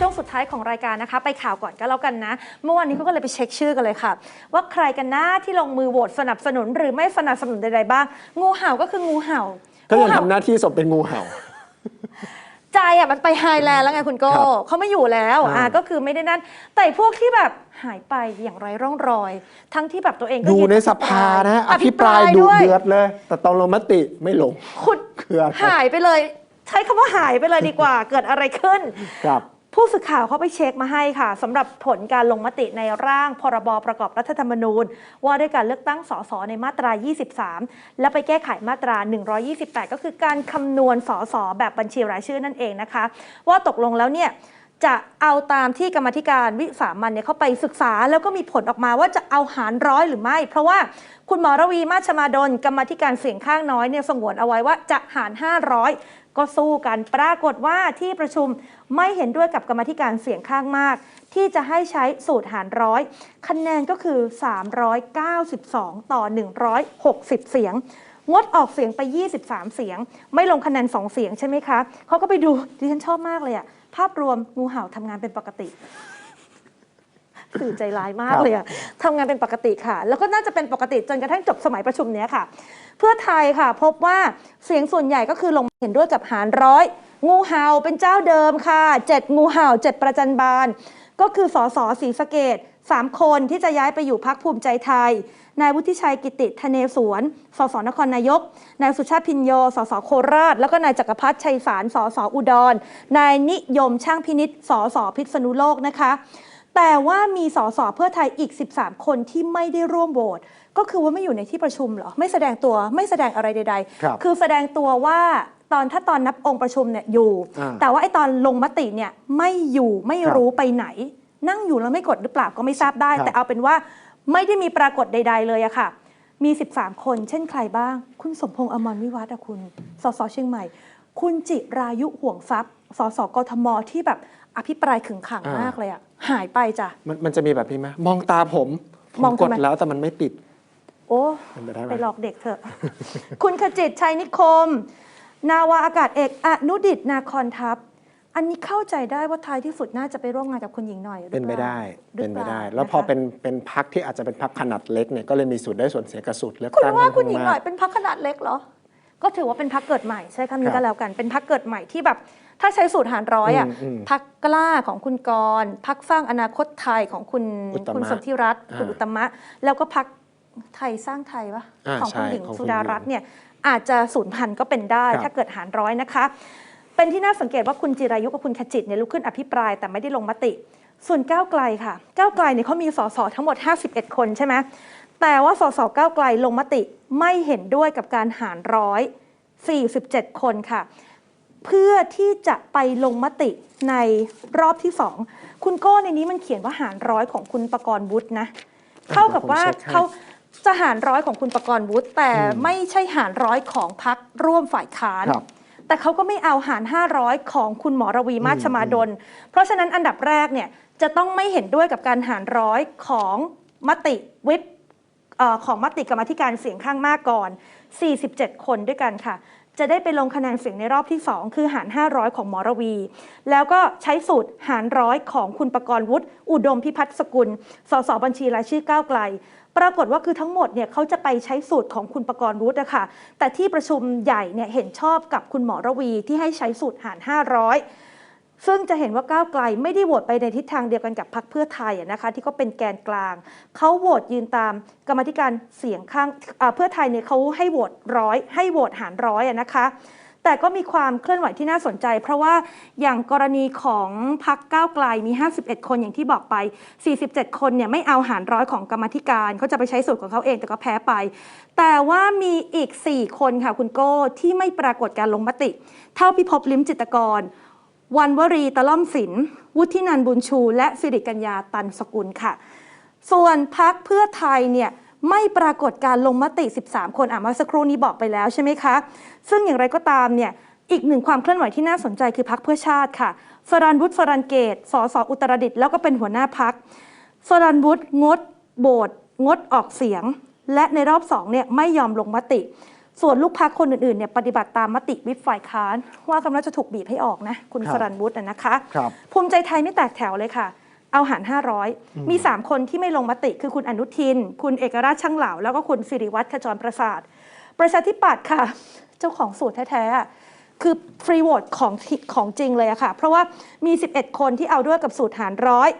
ช่วงสุดท้ายของรายการนะคะ ไปข่าวก่อนก็แล้วกันนะ เมื่อวานนี้เขาก็เลยไปเช็คชื่อกันเลยค่ะ ว่าใครกันนะที่ลงมือโหวตสนับสนุนหรือไม่สนับสนุนใดๆบ้าง งูเห่าก็คืองูเห่าก็ยังงูเห่าทำหน้าที่สมเป็นงูเห่าใจอะมันไปไฮแลนด์แล้วไงคุณโก้ครับเขาไม่อยู่แล้วอ่าอ่าก็คือไม่ได้นั่น แต่พวกที่แบบหายไปอย่างไรร่องรอย ทั้งที่แบบตัวเองก็อยู่ยืในสภานะอภิปรายดุด้วยเดือดเลย แต่ตอนลงมติไม่ลงคุณคืออะไรหายไปเลย ใช้คำว่าหายไปเลยดีกว่า เกิดอะไรขึ้นครับ ผู้สื่อข่าวเขาไปเช็คมาให้ค่ะสำหรับผลการลงมติในร่างพรบประกอบรัฐธรรมนูญ ว่าด้วยการเลือกตั้งสสในมาตรา 23 และไปแก้ไขมาตรา 128 ก็คือการคำนวณสสแบบบัญชีรายชื่อนั่นเองนะคะ ว่าตกลงแล้วเนี่ยจะเอาตามที่กรรมธิการวิสามันเนี่ยเขาไปศึกษา แล้วก็มีผลออกมาว่าจะเอาหารร้อยหรือไม่ เพราะว่าคุณหมอระวีมาชมาดลกรรมธิการเสียงข้างน้อยเนี่ยสงวนเอาไว้ว่าจะหาร 500 ก็สู้กันปรากฏว่าที่ประชุมไม่เห็นด้วยกับกรรมธิการเสียงข้างมาก ที่จะให้ใช้สูตรหารร้อยคะแนนก็คือ 392 ต่อ 160 เสียง งดออกเสียงไป 23 เสียง ไม่ลงคะแนน 2 เสียงใช่ไหมคะเขาก็ไปดูดิฉันชอบมากเลยอะภาพรวมงูเห่าทำงานเป็นปกติ สื่อใจร้ายมากครับเลยอะทำงานเป็นปกติค่ะ แล้วก็น่าจะเป็นปกติจนกระทั่งจบสมัยประชุมเนี้ยค่ะ เพื่อไทยค่ะ พบว่าเสียงส่วนใหญ่ก็คือลงเห็นด้วยกับหารร้อย งูเห่าเป็นเจ้าเดิมค่ะเจ็ดงูเห่าเจ็ดประจันบาลก็คือสสศรีสะเกดสามคนที่จะย้ายไปอยู่พักภูมิใจไทย นายวุฒิชัยกิติธเนศวรสสนครนายก นายสุชาติพินโย สสโคราช แล้วก็นายจักรพัฒน์ชัยสาร สสอุดร นายนิยมช่างพินิษสสพิษณุโลกนะคะ แต่ว่ามีสสเพื่อไทยอีก 13 คนที่ไม่ได้ร่วมโหวตก็คือว่าไม่อยู่ในที่ประชุมเหรอ ไม่แสดงตัวไม่แสดงอะไรใดครับๆคือแสดงตัวว่าตอนถ้าตอนนับองค์ประชุมเนี่ยอยู่อ่าแต่ว่าไอ้ตอนลงมติเนี่ยไม่อยู่ไม่รู้ไปไหน นั่งอยู่แล้วไม่กดหรือเปล่าก็ไม่ทราบได้ครับแต่เอาเป็นว่าไม่ได้มีปรากฏใด ๆ เลยอะค่ะ มี 13 คน เช่นใครบ้าง คุณสมพงษ์อมรวิวัฒน์อะคุณสสเชียงใหม่ คุณจิรายุห่วงทรัพย์สสกทมที่แบบอภิปรายขึงขังอ่ามมากเลยอะ หายไปจ้ะ มันมันจะมีแบบนี้ไหมมองตาผมผมมองกทำดไมแล้วแต่มันไม่ติด โอ้เป็นไปได้ไหม ไปหลอกเด็กเถอะ คุณขจิตชัยนิคม นาวาอากาศเอกอนุดิตนาคอนทัพ อันนี้เข้าใจได้ว่าท้ายที่สุดน่าจะไปร่วมงานกับคุณหญิงหน่อยหรือเป็นไปล่าได้หรือเป็นไปได้ล่าแล้วพอนะคะเป็นเป็นพักที่อาจจะเป็นพักขนาดเล็กเนี่ยก็เลยมีส่วนได้ส่วนเสียกระสุดเลือกคุณตั้งว่าค่อนคุณข้างหญิงหมาน่อกยเป็นพักขนาดเล็กเหรอ ก็ถือว่าเป็นพักเกิดใหม่ใช่คำนี้ครัก็บแล้วกัน เป็นพักเกิดใหม่ที่แบบ ถ้าใช้สูตรหารร้อยอะอืมอืมพักกล้าของคุณกรณ์พักสร้างอนาคตไทยของคุณอุตตมะคุณสนธิรัตน์คุณอ่าอุตตมะ แล้วก็พักไทยสร้างไทยปะอ่าของคุณใช่หญิงของคุณสุดารัตน์เนี่ยอาจจะสูญพันธุ์ก็เป็นได้ครับถ้าเกิดหารร้อยนะคะ เป็นที่น่าสังเกตว่าคุณจิรายุกับคุณขจิตเนี่ยลุกขึ้นอภิปรายแต่ไม่ได้ลงมติ ส่วนก้าวไกลค่ะ ก้าวไกลเนี่ยเขามีสสทั้งหมด 51 คนใช่ไหมแต่ว่าสสก้าวไกลลงมติไม่เห็นด้วยกับการหารร้อย47 คนค่ะ เพื่อที่จะไปลงมติในรอบที่สองคุณโก้ในนี้มันเขียนว่าหารร้อยของคุณประกรณ์วุฒินะเท่ากับว่าผมเช็คให้เขาจะหารร้อยของคุณประกรณ์วุฒิแต่ไม่ใช่หารร้อยของพักร่วมฝ่ายค้านครับแต่เขาก็ไม่เอาหาร 500 ของคุณหมอระวีมาชมาดล เพราะฉะนั้นอันดับแรกเนี่ยจะต้องไม่เห็นด้วยกับการหารร้อยของมติวิปเอ่อของมติกรรมาธิการเสียงข้างมากก่อน 47 คนด้วยกันค่ะ จะได้ไปลงคะแนนเสียงในรอบที่ 2 คือหาร 500 ของหมอระวี แล้วก็ใช้สูตรหารร้อยของคุณประกรณ์วุฒิอุดมพิพัฒน์สกุล สสบัญชีรายชื่อก้าวไกล ปรากฏว่าคือทั้งหมดเนี่ยเขาจะไปใช้สูตรของคุณประกรณ์วุฒินะค่ะแต่ที่ประชุมใหญ่เนี่ยเห็นชอบกับคุณหมอระวีที่ให้ใช้สูตรหาร 500 ซึ่งจะเห็นว่าก้าวไกลไม่ได้โหวตไปในทิศทางเดียวกันกับพรรคเพื่อไทยนะคะที่ก็เป็นแกนกลาง เขาโหวตยืนตามกรรมธิการเสียงข้างเพื่อไทยเนี่ยเขาให้โหวตร้อยให้โหวตหารร้อยนะคะแต่ก็มีความเคลื่อนไหวที่น่าสนใจ เพราะว่าอย่างกรณีของพักก้าวไกลมี 51 คนอย่างที่บอกไป 47 คนเนี่ยไม่เอาหารร้อยของกรรมธิการเขาจะไปใช้สูตรของเขาเองแต่ก็แพ้ไป แต่ว่ามีอีก 4 คนค่ะคุณโก้ที่ไม่ปรากฏการลงมติ เท่าพิภพลิมจิตกร วันวรีตะล่อมศิลป์วุฒินันบุญชู และสิริกัญญาตันสกุลค่ะ ส่วนพักเพื่อไทยเนี่ยไม่ปรากฏการลงมติ 13 คนอะเมื่อสักครู่นี้บอกไปแล้วใช่ไหมคะ ซึ่งอย่างไรก็ตามเนี่ยอีกหนึ่งความเคลื่อนไหวที่น่าสนใจคือพักเพื่อชาติค่ะสรันวุฒิสรันเกตสสอุตรดิตแล้วก็เป็นหัวหน้าพักสรันวุฒิงดโบทงดออกเสียง และในรอบสองเนี่ยไม่ยอมลงมติ ส่วนลูกพักคนอื่นๆเนี่ยปฏิบัติตามมติวิปฝ่ายค้าน ว่ากำลังจะถูกบีบให้ออกนะ คุณครับสรันวุฒินะนะคะ ครับภูมิใจไทยไม่แตกแถวเลยค่ะ เอาหาร 500 มี 3 คนที่ไม่ลงมติคือคุณอนุทิน คุณเอกราชช่างเหล่าแล้วก็คุณสิริวัฒน์ขจรประสาท ประชาธิปัตย์ค่ะ เจ้าของสูตรแท้ๆอะคือฟรีโหวตของของจริงเลยอะค่ะ เพราะว่ามี 11 คนที่เอาด้วยกับสูตรหารร้อย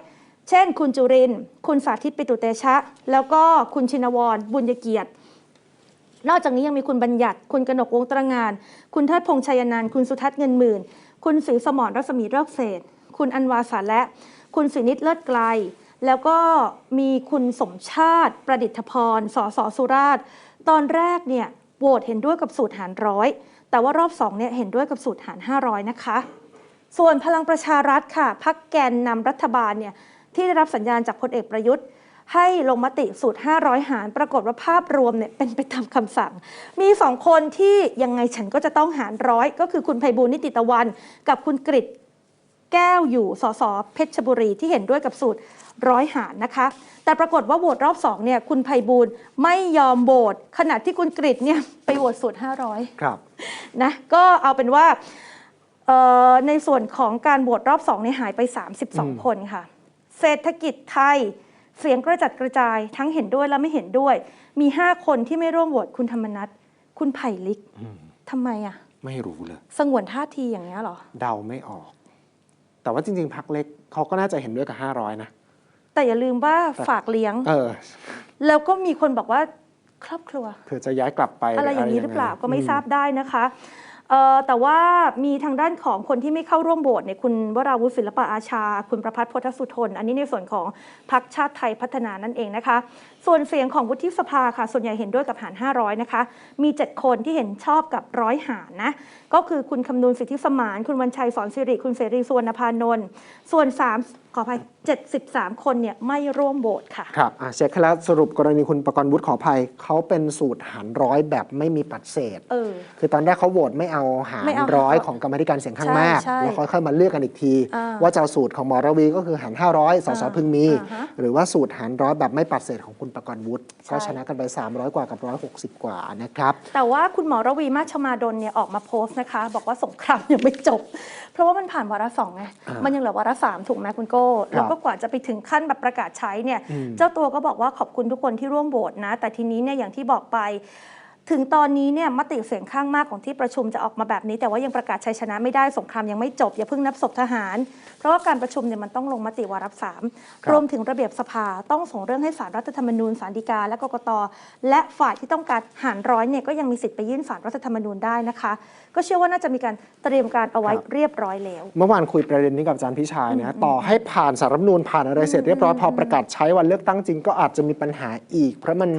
เช่น คุณจุรินทร์คุณสาธิตปิตุเตชะ แล้วก็คุณชินวร บุญยเกียรติ นอกจากนี้ยังมีคุณบัญญัติ คุณกนกวงศ์ตระงาน คุณเทิดพงษ์ชัยนันท์คุณสุทัศน์เงินหมื่น คุณศรีสมรรัศมีเลิกเศษ คุณอันวาสาและ คุณสุนิตเลิศไกล แล้วก็มีคุณสมชาติ ประดิษฐพร สสสุราษฎร์ตอนแรกเนี่ยโหวตเห็นด้วยกับสูตรหารร้อยแต่ว่ารอบสองเนี่ยเห็นด้วยกับสูตรหาร 500 นะคะ ส่วนพลังประชารัฐค่ะพักแกนนำรัฐบาลเนี่ยที่ได้รับสัญญาณจากพลเอกประยุทธ์ ให้ลงมติสูตร 500 หาร ปรากฏว่าภาพรวมเนี่ยเป็นไปตามคำสั่ง มีสองคนที่ยังไงฉันก็จะต้องหารร้อยก็คือคุณไพบูลย์นิติตะวัน กับคุณกริตแก้วอยู่สสเพชรบุรีที่เห็นด้วยกับสูตรร้อยหารนะคะ แต่ปรากฏว่าโหวตรอบสองเนี่ยคุณไพบูลย์ไม่ยอมโหวตขณะที่คุณกริตเนี่ยไปโหวตสูตร 500 ครับนะก็เอาเป็นว่าเอ่อในส่วนของการบวชรอบสองเนี่ยหายไป 32 คนค่ะ เศรษฐกิจไทย เสียงกระจัดกระจายทั้งเห็นด้วยและไม่เห็นด้วย มี 5 คนที่ไม่ร่วมโหวตคุณธรรมนัฐคุณไผ่ลิกทำไมอะไม่รู้เลย สงวนท่าทีอย่างนี้ยเหรอ เดาไม่ออก แต่ว่าจริง ๆพักเล็กเขาก็น่าจะเห็นด้วยกับ 500 นะ แต่อย่าลืมว่าฝากเลี้ยง เออ แล้วก็มีคนบอกว่าครอบครัวเผื่อจะย้ายกลับไปอะไรอย่างนี้หรือเปล่าก็ไม่ทราบอืได้นะคะเอ่อ แต่ว่ามีทางด้านของคนที่ไม่เข้าร่วมโหวตเนี่ยคุณวราวุฒิศิลปะอาชา คุณประพัฒน์โพธสุทน อันนี้ในส่วนของพรรคชาติไทยพัฒนานั่นเองนะคะ ส่วนเสียงของวุฒิสภาค่ะ ส่วนใหญ่เห็นด้วยกับหาร 500 นะคะ มี 7 คนที่เห็นชอบกับร้อยหารนะ ก็คือคุณคำนูนสิทธิสมาน คุณวันชัยสอนสิริ คุณเสรีสุวรรณพานนท์ ส่วน 3 ขออภัย 73 คนเนี่ยไม่ร่วมโหวตค่ะ ครับอะเช็คให้แล้วสรุปกรณีคุณประกรณ์วุฒิขออภัยเขาเป็นสูตรหารร้อยแบบไม่มีปัดเศษ เออ คือตอนแรกเขาโหวตไม่เอาหารไม่เอาร้อยหารของกรรมาธิการเสียงข้างใช่มากใช่แล้วค่อยๆมาเลือกกันอีกที อ่าว่าจะเอาสูตรของหมอระวีก็คือหาร 500สสอ่าพึงมี อ่าฮะหรือว่าสูตรหารร้อยแบบไม่ปัดเศษของคุณประกรณ์วุฒิใช่ ก็ชนะกันไป 300 กว่ากับ 160 กว่านะครับ แต่ว่าคุณหมอระวีมาชมาดลเนี่ยออกมาโพสต์นะคะ บอกว่าสงครามยังไม่จบ เพราะว่ามันผ่านวาระสองไงอ่ามัมันยังเหลือวาระสามถูกไหมคุณโก้ครับแล้วก็กว่าจะไปถึงขั้นแบบประกาศใช้เนี่ยอืมเจ้าตัวก็บอกว่าขอบคุณทุกคนที่ร่วมโหวตนะ แต่ทีนี้เนี่ยอย่างที่บอกไป ถึงตอนนี้เนี่ยมติเสียงข้างมากของที่ประชุมจะออกมาแบบนี้ แต่ว่ายังประกาศชัยชนะไม่ได้สงครามยังไม่จบอย่าเพิ่งนับศพทหาร เพราะว่าการประชุมเนี่ยมันต้องลงมติวาระสามครับรวมถึงระเบียบสภาต้องส่งเรื่องให้สารรัฐธรรมนูญสารดีกาและกกตและฝ่ายที่ต้องการหารร้อยเนี่ยก็ยังมีสิทธิ์ไปยื่นสารรัฐธรรมนูญได้นะคะ ก็เชื่อว่าน่าจะมีการเตรียมการเอาไว้เรียบร้อยแล้ว เมื่อวานคุยประเด็นนี้กับอาจารย์พิชัยนะต่อให้ผ่านสารรัฐธรรมนูญผ่านอะไรเสร็จเรียบร้อยพอประกาศใช้วันเลือกตั้งจริงก็อาจจะมีปัญหาอีกเพราะมัน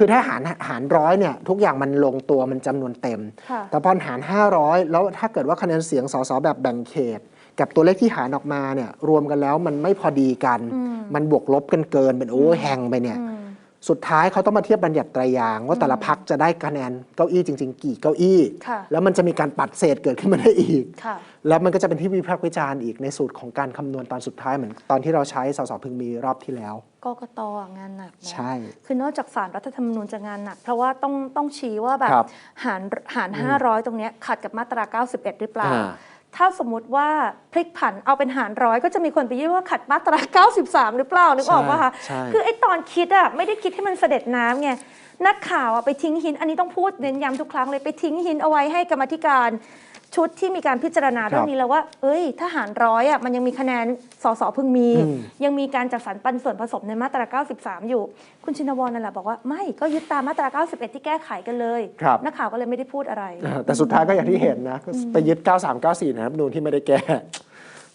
ค่ะคือถ้าหารหารร้อยเนี่ยทุกอย่างมันลงตัวมันจำนวนเต็มค่ะแต่พอหาร 500 แล้วถ้าเกิดว่าคะแนนเสียงสสแบบแบ่งเขต กับตัวเลขที่หารออกมาเนี่ยรวมกันแล้วมันไม่พอดีกันอืมมันบวกลบกันเกินเป็นโอ้แหงไปเนี่ยอืม สุดท้ายเขาต้องมาเทียบบัญญัติไตรยางค์ว่าแต่ละพักจะได้คะแนนเก้าอี้จริง ๆ กี่เก้าอี้ค่ะแล้วมันจะมีการปัดเศษเกิดขึ้นมาได้อีกค่ะแล้วมันก็จะเป็นที่วิพากษ์วิจารณ์อีกในสูตรของการคำนวณตอนสุดท้ายเหมือนตอนที่เราใช้สสพึงมีรอบที่แล้วกกตอะงานหนักนะใช่ คือนอกจากสารรัฐธรรมนูญจะงานหนัก เพราะว่าต้องต้องชี้ว่าแบบครับหารหาร 500 ตรงเนี้ยขัดกับมาตรา 91 หรือเปล่าอ่า ถ้าสมมุติว่าพลิกผันเอาเป็นหารร้อยก็จะมีคนไปยื่นว่าขัดมาตรา 93 หรือเปล่านึกออกปะคะใช่ คือไอ้ตอนคิดอะไม่ได้คิดให้มันเสด็จน้ำไงนักข่าวอะไปทิ้งหินอันนี้ต้องพูดเน้นย้ำทุกครั้งเลยไปทิ้งหินเอาไว้ให้กรรมาธิการ ชุดที่มีการพิจารณาเรื่องนี้แล้วว่า เอ้ย ทหารร้อยอะมันยังมีคะแนนสสพึงมีอืมยังมีการจัดสรรปันส่วนผสมในมาตรา 93 อยู่ คุณชินวรนั่นแหละบอกว่าไม่ก็ยึดตามมาตรา 91 ที่แก้ไขกันเลยครับนักข่าวก็เลยไม่ได้พูดอะไรอ่าแต่สุดท้ายก็อย่างที่เห็นนะก็ไปยึด 9394 นะครับนูนที่ไม่ได้แก้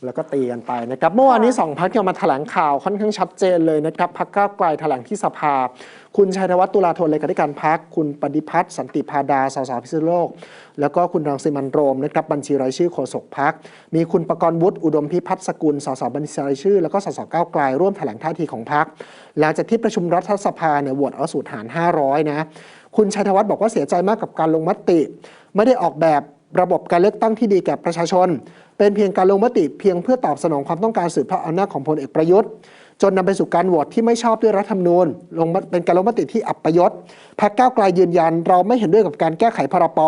แล้วก็ตีกันไปนะครับ เมื่อวานนี้สองพักยังมาแถลงข่าวค่อนข้างชัดเจนเลยนะครับพักก้าวไกลแถลงที่สภา คุณชัยธวัฒน์ตุลาธนเลขาธิการพัก คุณปฏิพัฒน์สันติพาดาสสพิษณุโลก แล้วก็คุณรังสิมันโรมนะครับบัญชีรายชื่อโฆษกพัก มีคุณประกรณ์วุฒิอุดมพิพัฒน์สกุลสสบัญชีรายชื่อ แล้วก็สสก้าวไกลร่วมแถลงท่าทีของพัก หลังจากที่ประชุมรัฐสภาเนี่ยโหวตเอาสูตรหาร 500 นะ คุณชัยธวัฒน์บอกว่าเสียใจมากกับการลงมติ ไม่ได้ออกแบบระบบการเลือกตั้งที่ดีแก่ประชาชน เป็นเพียงการลงมติเพียงเพื่อตอบสนองความต้องการสืบทอดอำนาจของพลเอกประยุทธ์ จนนำไปสู่การโหวตที่ไม่ชอบด้วยรัฐธรรมนูญลงมเป็นการลงมติที่อับปยศพรรคก้าวไกลยืนยัน เราไม่เห็นด้วยกับการแก้ไขพรป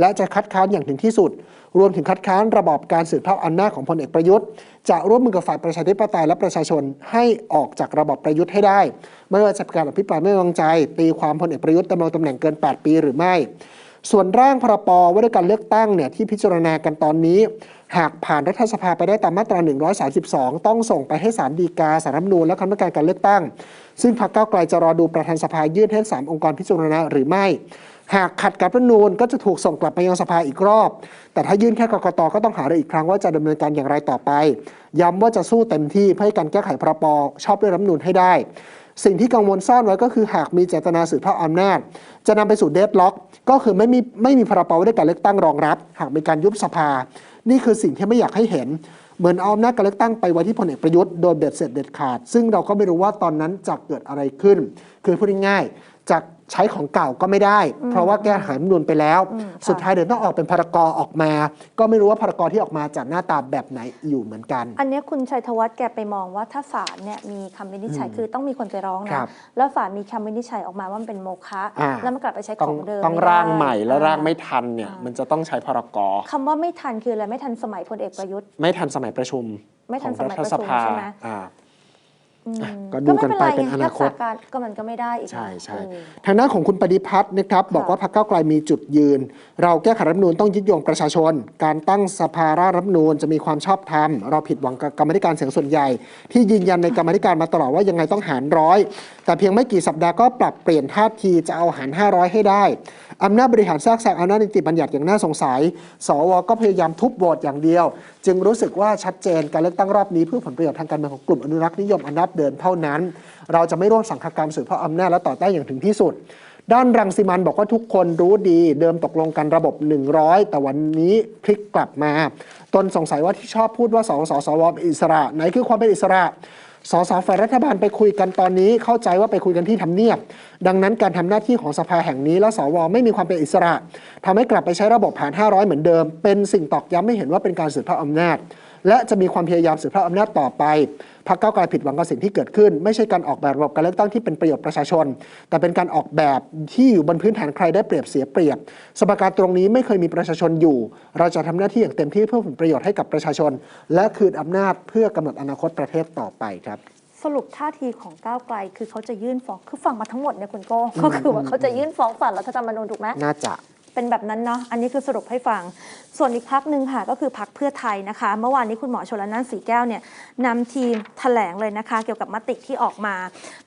และจะคัดค้านอย่างถึงที่สุด รวมถึงคัดค้านระบอบการสืบทอดอำนาจของพลเอกประยุทธ์ จะร่วมมือกับฝ่ายประชาธิปไตยและประชาชนให้ออกจากระบอบประยุทธ์ให้ได้ ไม่ว่าจะเป็นการอภิปรายไม่วางใจ ตีความพลเอกประยุทธ์ดำรงตำแหน่งเกิน 8 ปีหรือไม่ ส่วนร่างพรปว่าด้วยการเลือกตั้งเนี่ยที่พิจารณากันตอนนี้ หากผ่านรัฐสภาไปได้ตามมาตรา 132 ต้องส่งไปให้ศาลฎีกาสารรัฐธรรมนูญและคณะกรรมการการเลือกตั้ง ซึ่งพรรคก้าวไกลจะรอดูประธานสภายื่นให้สามองค์กรพิจารณาหรือไม่ หากขัดกับรัฐธรรมนูญก็จะถูกส่งกลับไปยังสภาอีกรอบ แต่ถ้ายื่นแค่กกตก็ต้องหารืออีกครั้งว่าจะดำเนินการอย่างไรต่อไป ย้ำว่าจะสู้เต็มที่เพื่อให้การแก้ไขพรปชอบด้วยรัฐธรรมนูญให้ได้ สิ่งที่กังวลซ่อนไว้ก็คือหากมีเจตนาสืบทอดอำนาจ จะนำไปสู่เดดล็อก ก็คือไม่มีไม่มีพรปว่าด้วยการเลือกตั้งรองรับ หากมีการยุบสภา นี่คือสิ่งที่ไม่อยากให้เห็น เหมือนเอาอำนาการเลือกตั้งไปไว้ที่พลเอกประยุทธ์โดยเบ็ดเสร็จเด็ดขาด ซึ่งเราก็ไม่รู้ว่าตอนนั้นจะเกิดอะไรขึ้น คือพูดง่ายๆจาก ใช้ของเก่าก็ไม่ได้ เพราะว่าแก้ไขรัฐธรรมนูญไปแล้ว อืมค่ะ สุดท้ายเดี๋ยวต้องออกเป็นพรกออกมา ก็ไม่รู้ว่าพรกที่ออกมาจะหน้าตาแบบไหนอยู่เหมือนกัน อันเนี้ยคุณชัยธวัฒน์แกไปมองว่าถ้าศาลเนี่ยมีคำวินิจฉัยอืมคือต้องมีคนไปร้องครันะบแล้วศาลมีคำวินิจฉัยออกมาว่ามันเป็นโมฆะอ่า แล้วมันกลับไปใช้ขต้ององเดิมต้องไได้ร่างใหม่แล้วอ่ร่างไม่ทันเนี่ยอ่ามัมันจะต้องใช้พรกคำว่าไม่ทันคืออะไรไม่ทันสมัยพลเอกประยุทธ์ ไม่ทันสมัยประชุมไม่ทันของสมัยรัฐสภาประชุมใช่ไหมอ่าอื มก็ดูกันไปเป็นอนาคต รักษการก็มันก็ไม่ได้อีกนะใช่ใช่เออทางด้านของคุณปฏิพัฒน์นะครับ บอกว่าพรรคก้าวไกลมีจุดยืน เราแก้ไขรัฐธรรมนูญต้องยึดโยงประชาชน การตั้งสภาร่างรัฐธรรมนูญจะมีความชอบธรรม เราผิดหวังกับกรรมาธิการเสียงส่วนใหญ่ ที่ยืนยันในกรรมาธิการมาตลอดว่ายังไงต้องหารร้อย แต่เพียงไม่กี่สัปดาห์ก็ปรับเปลี่ยนท่าทีจะเอาหาร 500 ให้ได้อำนาจบริหารแทรกแซงอำนาจนิติบัญญัติอย่างน่าสงสัย สวก็พยายามทุบโหวตอย่างเดียวจึงรู้สึกว่าชัดเจนการเลือกตั้งรอบนี้เพื่อผลประโยชน์ทางการเมืองของกลุ่มอนุรักษ์นิยมอนับเดินเท่านั้น เราจะไม่ร่วมสังฆกรรมสืบทอดอำนาจและต่อต้านอย่างถึงที่สุด ด้านรังสิมันบอกว่าทุกคนรู้ดี เดิมตกลงกันระบบ 100 แต่วันนี้พลิกกลับมา ตนสงสัยว่าที่ชอบพูดว่าสสสวเป็นอิสระ ไหนคือความเป็นอิสระ สสฝ่ายรัฐบาลไปคุยกันตอนนี้เข้าใจว่าไปคุยกันที่ทำเนียบ ดังนั้นการทำหน้าที่ของสภาแห่งนี้ และสวไม่มีความเป็นอิสระทำให้กลับไปใช้ระบบผ่าน 500 เหมือนเดิม เป็นสิ่งตอกย้ำไม่เห็นว่าเป็นการสืบทอดอานาจ และจะมีความพยายามสืบทอดอำนาจต่อไปพรรคก้าวไกลผิดหวังกับสิ่งที่เกิดขึ้น ไม่ใช่การออกแบบระบบการเลือกตั้งที่เป็นประโยชน์ประชาชน แต่เป็นการออกแบบที่อยู่บนพื้นฐานใครได้เปรียบเสียเปรียบ สมการตรงนี้ไม่เคยมีประชาชนอยู่ เราจะทำหน้าที่อย่างเต็มที่เพื่อผลประโยชน์ให้กับประชาชน และคืนอำนาจเพื่อกำหนดอนาคตประเทศต่อไปครับสรุปท่าทีของก้าวไกลคือเขาจะยื่นฟ้องคือฟังมาทั้งหมดเนี่ยคุณโก้ก็คือว่าเขาจะยื่นฟ้องศาลรัฐธรรมนูญถูกไหมน่าจะ เป็นแบบนั้นเนาะอันนี้คือสรุปให้ฟัง ส่วนอีกพักหนึ่งค่ะก็คือพักเพื่อไทยนะคะ เมื่อวานนี้คุณหมอชลนานสีแก้วเนี่ยนำทีมแถลงเลยนะคะ เกี่ยวกับมติที่ออกมา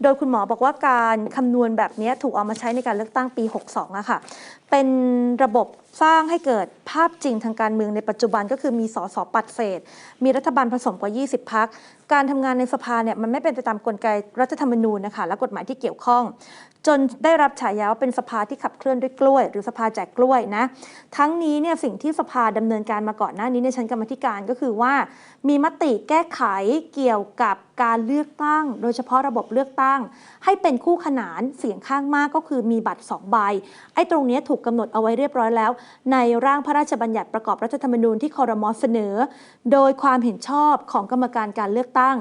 โดยคุณหมอบอกว่าการคำนวณแบบนี้ถูกเอามาใช้ในการเลือกตั้งปี 62อะค่ะ เป็นระบบสร้างให้เกิดภาพจริงทางการเมืองในปัจจุบันก็คือมีสสปัดเศษ มีรัฐบาลผสมกว่า 20 พัก การทำงานในสภาเนี่ยมันไม่เป็นไปตามกลไกรัฐธรรมนูญนะคะและกฎหมายที่เกี่ยวข้อง จนได้รับฉายาว่าเป็นสภาที่ขับเคลื่อนด้วยกล้วย หรือสภาแจกกล้วยนะ ทั้งนี้เนี่ยสิ่งที่สภาดำเนินการมาก่อนหน้านี้ในชั้นกรรมธิการก็คือว่า มีมติแก้ไขเกี่ยวกับการเลือกตั้ง โดยเฉพาะระบบเลือกตั้ง ให้เป็นคู่ขนานเสียงข้างมากก็คือมีบัตร2ใบไอ้ตรงเนี้ยถูกกำหนดเอาไว้เรียบร้อยแล้ว ในร่างพระราชบัญญัติประกอบรัฐธรรมนูญที่คอรมอเสนอ โดยความเห็นชอบของกรรมการการเลือกตั้ง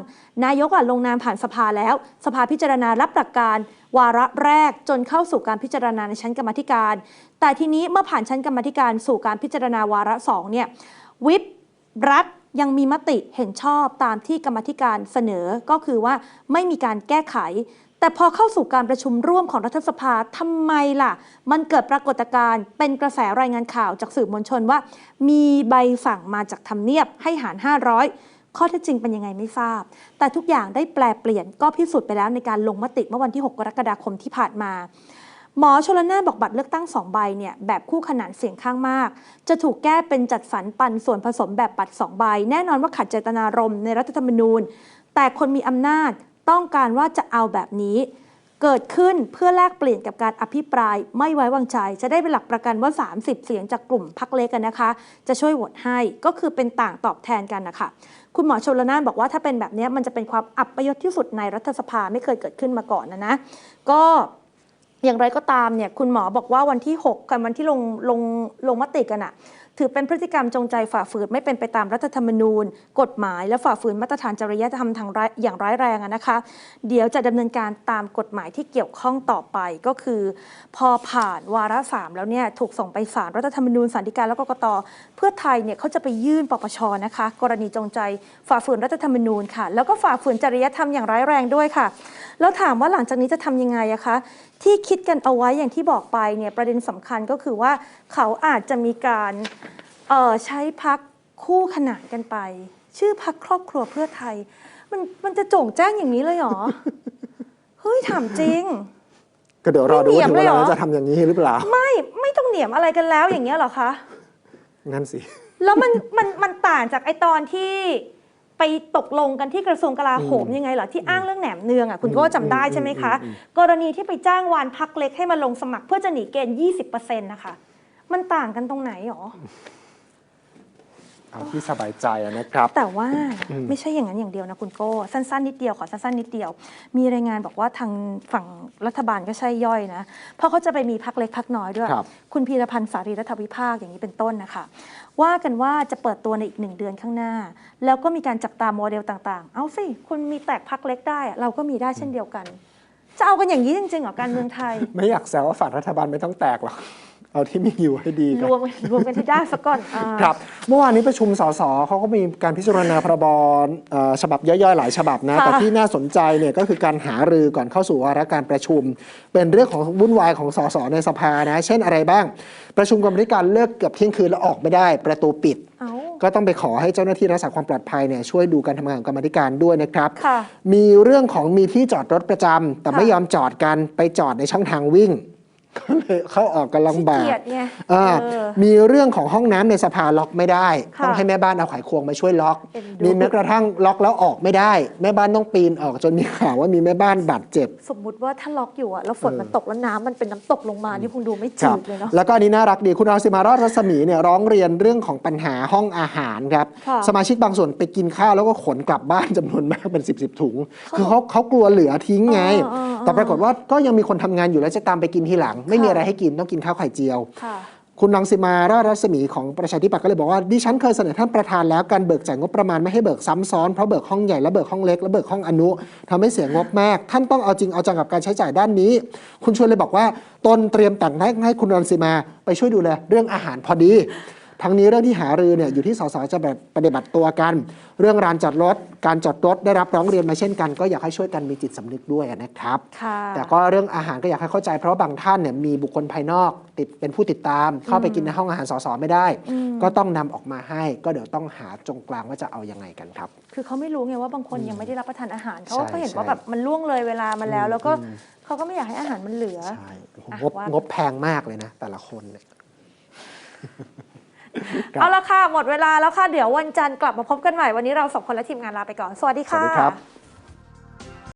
นายกลงนามผ่านสภาแล้ว สภาพิจารณารับหลักการวาระแรกจนเข้าสู่การพิจารณาในชั้นกรรมธิการ แต่ทีนี้เมื่อผ่านชั้นกรรมธิการสู่การพิจารณาวาระสองเนี่ยวิปรัฐยังมีมติเห็นชอบตามที่กรรมธิการเสนอก็คือว่าไม่มีการแก้ไข แต่พอเข้าสู่การประชุมร่วมของรัฐสภาทำไมล่ะ มันเกิดปรากฏการณ์เป็นกระแสรายงานข่าวจากสื่อมวลชนว่า มีใบสั่งมาจากทำเนียบให้หาร 500 ข้อเท็จจริงเป็นยังไงไม่ทราบ แต่ทุกอย่างได้แปลเปลี่ยนก็พิสูจน์ไปแล้วในการลงมติเมื่อวันที่ 6 กรกฎาคมที่ผ่านมาหมอชลนานบอกบัตรเลือกตั้งสองใบเนี่ยแบบคู่ขนานเสียงข้างมาก จะถูกแก้เป็นจัดสรรปันส่วนผสมแบบบัตรสองใบ แน่นอนว่าขัดเจตนารมณ์ในรัฐธรรมนูญ แต่คนมีอำนาจ ต้องการว่าจะเอาแบบนี้ เกิดขึ้นเพื่อแลกเปลี่ยนกับการอภิปรายไม่ไว้วางใจ จะได้เป็นหลักประกันว่า 30 เสียงจากกลุ่มพักเล็กกันนะคะ จะช่วยโหวตให้ก็คือเป็นต่างตอบแทนกันนะคะคุณหมอชลนานบอกว่าถ้าเป็นแบบนี้มันจะเป็นความอับประยศที่สุดในรัฐสภาไม่เคยเกิดขึ้นมาก่อนนะนะก็อย่างไรก็ตามเนี่ยคุณหมอบอกว่าวันที่6กันวันที่ลงลงลงมติกันอะ ถือเป็นพฤติกรรมจงใจฝ่าฝืนไม่เป็นไปตามรัฐธรรมนูญ กฎหมาย และฝ่าฝืนมาตรฐานจริยธรรมทางอย่างร้ายแรงนะคะ เดี๋ยวจะดำเนินการตามกฎหมายที่เกี่ยวข้องต่อไปก็คือ พอผ่านวาระสามแล้วเนี่ยถูกส่งไปศาลรัฐธรรมนูญศาลฎีกาและกกต พื่อไทยเนี่ยเขาจะไปยื่นปปชนะคะ กรณีจงใจฝ่าฝืนรัฐธรรมนูญค่ะ แล้วก็ฝ่าฝืนจริยธรรมอย่างร้ายแรงด้วยค่ะ แล้วถามว่าหลังจากนี้จะทำยังไงอะคะที่คิดกันเอาไว้อย่างที่บอกไปเนี่ยประเด็นสำคัญก็คือว่าเขาอาจจะมีการเอ่อใช้พักคู่ขนานกันไป ชื่อพักครอบครัวเพื่อไทย มันมันจะโจ่งแจ้งอย่างนี้เลยเหรอเฮ้ยถามจริง ก็เดี๋ยวรอดูไม่เหนียว่ามถึงเลเวยเหรลาอจะทำอย่างนี้หรือเปล่า ไม่ไม่ต้องเหนียมอะไรกันแล้วอย่างเงี้ยเหรอคะ งั้นสิ แล้วมันมันมันต่างจากไอตอนที่ไปตกลงกันที่กระทรวงกลาโหมอืมยังไงเหรอที่อ้างเรื่องแหนมเนืองอะคุณก็จำได้อืมใช่ไหมคะอืมอืมกรณีที่ไปจ้างวานพักเล็กให้มาลงสมัครเพื่อจะหนีเกณฑ์ 20%นะคะ มันต่างกันตรงไหนหรอ เอาที่สบายใจอะนะครับ แต่ว่าอืมไม่ใช่อย่างนั้นอย่างเดียวนะคุณโก้สั้น ๆ นิดเดียวขอสั้น ๆ นิดเดียว มีรายงานบอกว่าทางฝั่งรัฐบาลก็ใช่ย่อยนะ เพราะเขาจะไปมีพักเล็กพักน้อยด้วยครับคุณพีรพันธ์สารีรัฐวิภาคอย่างนี้เป็นต้นนะคะ ว่ากันว่าจะเปิดตัวในอีกหนึ่งเดือนข้างหน้า แล้วก็มีการจับตามโมเดลต่างๆ เอาสิคุณมีแตกพักเล็กได้อะเราก็มีได้เช่นเดียวกัน จะเอากันอย่างนี้จริงๆเหรอการเมืองไทย ไม่อยากแซวว่าฝั่งรัฐบาลไม่ต้องแตกหรอก เอาที่มีอยู่ให้ดีก่รอนวมรวมกันที่ได้สักก่อนอ่าครับเมื่อวานนี้ประชุมสสเขาก็มีการพิจารณาพรบเอ่อฉบับย่อยๆ หลายฉบับนะค่ะแต่ที่น่าสนใจเนี่ยก็คือการหารือก่อนเข้าสู่วาระการประชุม เป็นเรื่องของวุ่นวายของสสในสภานะ เช่นอะไรบ้าง ประชุมกรรมธิการเลิกเกือบเที่ยงคืนแล้วออกไม่ได้ ประตูปิดเอาก็ต้องไปขอให้เจ้าหน้าที่รักษาความปลอดภัยเนี่ยช่วยดูการทำงานของกรรมาธิการด้วยนะครับค่ะมีเรื่องของมีที่จอดรถประจำแต่ค่ะไม่ยอมจอดกันไปจอดในช่องทางวิ่ง ก็เลยเข้าออกกันลำบาขี้เกีกยจไงอ่าเออ มีเรื่องของห้องน้ำในสภาล็อกไม่ได้ ค่ะต้องให้แม่บ้านเอาไขควงมาช่วยล็อก เอ็นดู มีแม้กระทั่งล็อกแล้วออกไม่ได้ แม่บ้านต้องปีนออกจนมีข่าวว่ามีแม่บ้านบาดเจ็บ สมมุติว่าถ้าล็อกอยู่อะแล้วฝนเออมันตกแล้วน้ำมันเป็นน้ำตกลงมานี่คงดูไม่ครัจืบดเลยเนาะ แล้วก็อันนี้น่ารักดีคุณรังสิมารอดรัศมีเนี่ยร้องเรียนเรื่องของปัญหาห้องอาหารครับ ค่ะสมาชิกบางส่วนไปกินข้าวแล้วก็ขนกลับบ้านจำนวนมากเป็นสิบสิบถุง คือเขาเขากลัวเหลือทิ้งไงเออเออเออแต่ปรากฏว่าก็ยังมีคนทำงานอยู่แล้วจะตามไปกินทีหลังไม่มีค่ะอะไรให้กินต้องกินข้าวไข่เจียวค่ะคุณรังสิมาราชรัศมีของประชาธิปัตย์ก็เลยบอกว่าดิฉันเคยเสนอท่านประธานแล้วการเบิกจ่ายงบประมาณไม่ให้เบิกซ้ำซ้อนเพราะเบิกห้องใหญ่แล้วเบิกห้องเล็กแล้วเบิกห้องอนุทำให้เสียงบมาก ท่านต้องเอาจริงเอาจังกับการใช้จ่ายด้านนี้ คุณชวนเลยบอกว่าตนเตรียมแต่งให้ให้คุณรังสิมาไปช่วยดูแลเรื่องอาหารพอดี ทั้งนี้เรื่องที่หารือเนี่ยอยู่ที่สสจะแบบปฏิบัติตัวกัน เรื่องลานจอดรถ การจอดรถได้รับร้องเรียนมาเช่นกัน ก็อยากให้ช่วยกันมีจิตสำนึกด้วยนะครับค่ะแต่ก็เรื่องอาหารก็อยากให้เข้าใจ เพราะว่าบางท่านเนี่ยมีบุคคลภายนอกติดเป็นผู้ติดตาม เข้าไปกินในห้องอาหารสสไม่ได้อืมก็ต้องนำออกมาให้ ก็เดี๋ยวต้องหาจงกลางว่าจะเอายังไงกันครับ คือเขาไม่รู้ไงว่าบางคนยังไม่ได้รับประทานอาหารเขาใช่ก็เห็นใช่ว่าแบบมันล่วงเลยเวลามาแล้ว แล้วก็อืมเขาก็ไม่อยากให้อาหารมันเหลือใช่โอ้โหอะงบว่างบแพงมากเลยนะ แต่ละคนเนี่ยครับ เอาละค่ะ หมดเวลาแล้วค่ะ เดี๋ยววันจันทร์กลับมาพบกันใหม่ วันนี้เราสองคนและทีมงานลาไปก่อน สวัสดีสวัค่ะสดีครับ